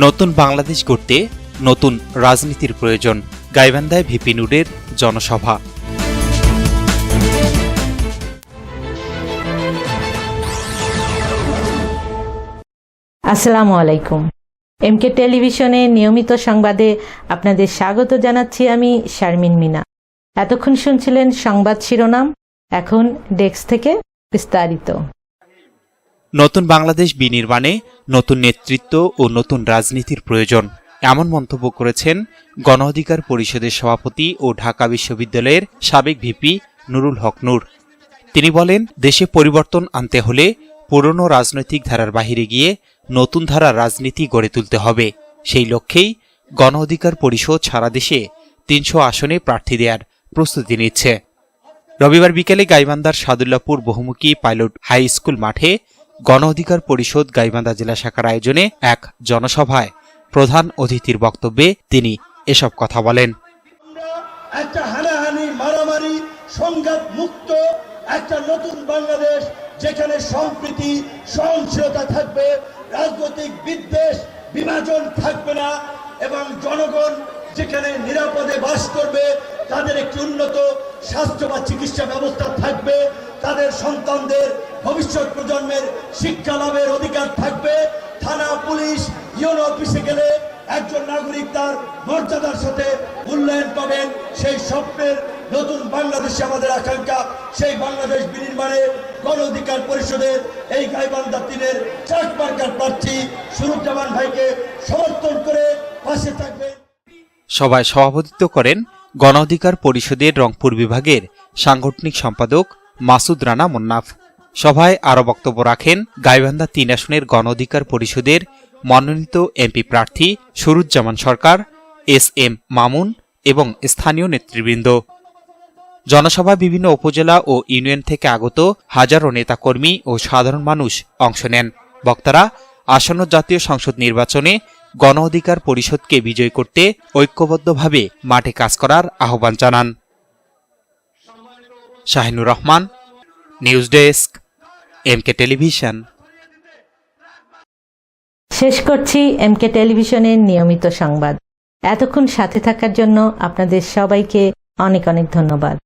নতুন বাংলাদেশ গড়তে নতুন রাজনীতির প্রয়োজন। গাইবান্ধায় ভিপি নুডের জনসভা। আসসালামু আলাইকুম। এমকে টেলিভিশনে নিয়মিত সংবাদে আপনাদের স্বাগত জানাচ্ছি আমি শারমিন মিনা। এতক্ষণ শুনছিলেন সংবাদ শিরোনাম, এখন ডেস্ক থেকে বিস্তারিত। নতুন বাংলাদেশ বিনির্মাণে নতুন নেতৃত্ব ও নতুন রাজনীতির প্রয়োজন, এমন মন্তব্য করেছেন গণ অধিকার পরিষদের সভাপতি ও ঢাকা বিশ্ববিদ্যালয়ের সাবেক ভিপি নুরুল হক নূর। তিনি বলেন, দেশে পরিবর্তন আনতে হলে পুরনো রাজনৈতিক ধারার বাহিরে গিয়ে নতুন ধারার রাজনীতি গড়ে তুলতে হবে। সেই লক্ষ্যেই গণ অধিকার পরিষদ সারা দেশে তিনশো আসনে প্রার্থী দেওয়ার প্রস্তুতি নিচ্ছে। রবিবার বিকেলে গাইবান্ধার সাদুল্লাপুর বহুমুখী পাইলট হাই স্কুল মাঠে গণ অধিকার পরিষদ গাইবান্ধা জেলা শাখার আয়োজনে এক জনসভায় প্রধান অতিথির বক্তব্যে তিনি এসব কথা বলেন। একটা হানাহানি, মারামারি, সংঘাত মুক্ত একটা নতুন বাংলাদেশ যেখানে সম্প্রীতি সহনশীলতা থাকবে, রাজনৈতিক বিদ্বেষ, বিভাজন থাকবে না এবং জনগণ যেখানে নিরাপদে বাস করবে, তাদের একটি উন্নত স্বাস্থ্য বা চিকিৎসা ব্যবস্থা থাকবে, তাদের সন্তানদের ভবিষ্যৎ প্রজন্মের শিক্ষা লাভের অধিকার থাকবে। থানা পুলিশ ইউনো অফিসে গেলে একজন নাগরিক তার মর্যাদার সাথে মূল্যায়ন পাবেন। সেই স্বপ্নের নতুন বাংলাদেশে আমাদের আকাঙ্ক্ষা, সেই বাংলাদেশ বিনির্মাণে গণ অধিকার পরিষদের এই গাইবান্ধা তিনের চার মার্কার প্রার্থী সুরুজ্জামান ভাইকে সমর্থন করে পাশে থাকবেন। সভায় সভাপতিত্ব করেন গণ অধিকার পরিষদের রংপুর বিভাগের সাংগঠনিক সম্পাদক মাসুদ রানা মোন্নাফ। সভায় আরও বক্তব্য রাখেন গাইবান্ধা তিন আসনের গণ অধিকার পরিষদের মনোনীত এমপি প্রার্থী সুরুজ্জামান সরকার, এস এম মামুন এবং স্থানীয় নেতৃবৃন্দ। জনসভায় বিভিন্ন উপজেলা ও ইউনিয়ন থেকে আগত হাজারো নেতাকর্মী ও সাধারণ মানুষ অংশ নেন। বক্তারা আসন্ন জাতীয় সংসদ নির্বাচনে গণ অধিকার পরিষদকে বিজয় করতে ঐক্যবদ্ধভাবে মাঠে কাজ করার আহ্বান জানান। Shahinur Rahman, news desk. MK television শেষ করছি এমকে টেলিভিশনের নিয়মিত সংবাদ। এতক্ষণ সাথে থাকার জন্য আপনাদের সবাইকে অনেক অনেক ধন্যবাদ।